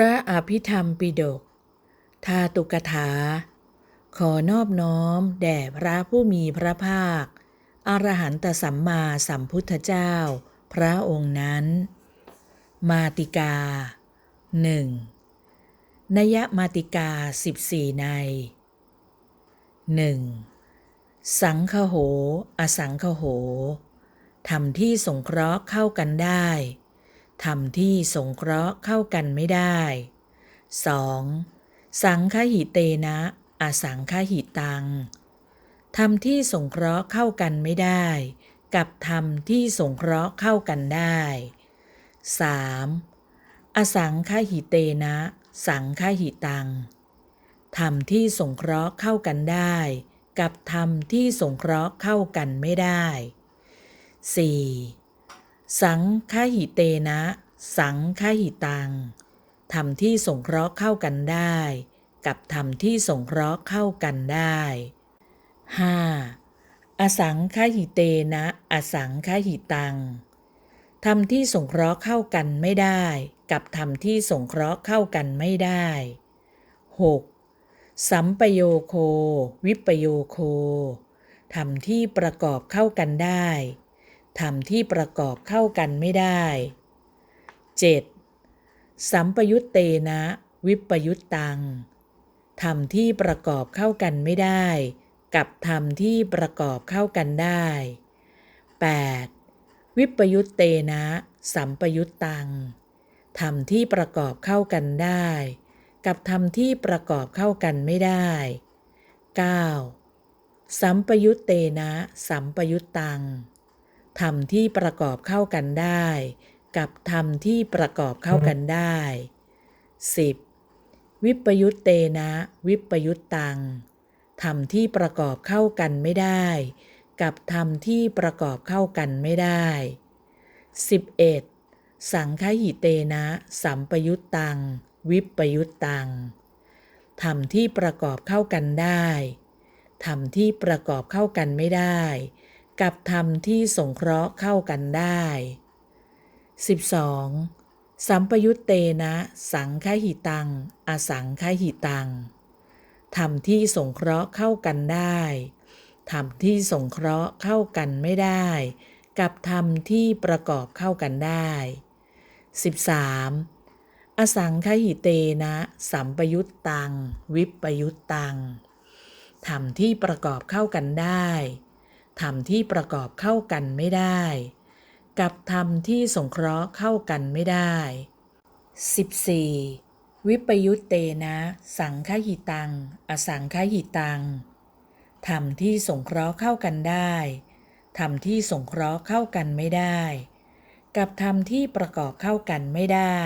ระอภิธรรมปิฎกทาตุกถา ขอนอบน้อม แด่พระผู้มีพระภาค อรหันตสัมมาสัมพุทธเจ้า พระองค์นั้น มาติกาหนึ่งนยมาติกาสิบสี่ในหนึ่งสังคโห อสังคโหทำที่สงเคราะห์เข้ากันได้ ทำที่สงเคราะห์เข้ากันไม่ได้ 2. สังคหิเตนะอสังคหิตังทำที่สงเคราะห์เข้ากันไม่ได้ กับทำที่สงเคราะห์เข้ากันได้ 3. อสังคหิเตนะ สังคหิตังทำที่สงเคราะห์เข้ากันได้ กับทำที่สงเคราะห์เข้ากันไม่ได้ 4. สังฆหิเตนะ สังฆหิตังทำที่สงเคราะห์เข้ากันได้ กับทำที่สงเคราะห์เข้ากันได้ 5. อสังฆหิเตนะ อสังฆหิตังทำที่สงเคราะห์เข้ากันไม่ได้ กับทำที่สงเคราะห์เข้ากันไม่ได้ 6. สัมปโยโค วิปโยโคทำที่ประกอบเข้ากันได้ ทำที่ประกอบเข้ากันไม่ได้ 7. สัมปยุตเตนะ วิปยุตตังทำที่ประกอบเข้ากันไม่ได้ กับทำที่ประกอบเข้ากันได้ 8. วิปยุตเตนะ สัมปยุตตังทำที่ประกอบเข้ากันได้ กับทำที่ประกอบเข้ากันไม่ได้ 9. สัมปยุตเตนะ สัมปยุตตัง ธรรมที่ประกอบเข้ากันได้ กับธรรมที่ประกอบเข้ากันได้ 10. วิปยุตเตนะ วิปยุตตังธรรมที่ประกอบเข้ากันไม่ได้ กับธรรมที่ประกอบเข้ากันไม่ได้ 11. สังคหิเตนะ สัมปยุตตัง วิปยุตตังธรรมที่ประกอบเข้ากันได้ธรรมที่ประกอบเข้ากันไม่ได้ กับธรรมที่สงเคราะห์เข้ากันได้ 12. สัมปยุตเตนะสังคหิตัง อสังคหิตังธรรมที่สงเคราะห์เข้ากันได้ธรรมที่สงเคราะห์เข้ากันไม่ได้ กับธรรมที่ประกอบเข้ากันได้ 13. อสังคหิเตนะสัมปยุตตัง วิปยุตตังธรรมที่ประกอบเข้ากันได้ ธรรมที่ประกอบเข้ากันไม่ได้ กับธรรมที่สงเคราะห์เข้ากันไม่ได้ 14. วิปยุตเตนะ สังคหิตัง อสังคหิตังธรรมที่สงเคราะห์เข้ากันได้ธรรมที่สงเคราะห์เข้ากันไม่ได้ กับธรรมที่ประกอบเข้ากันไม่ได้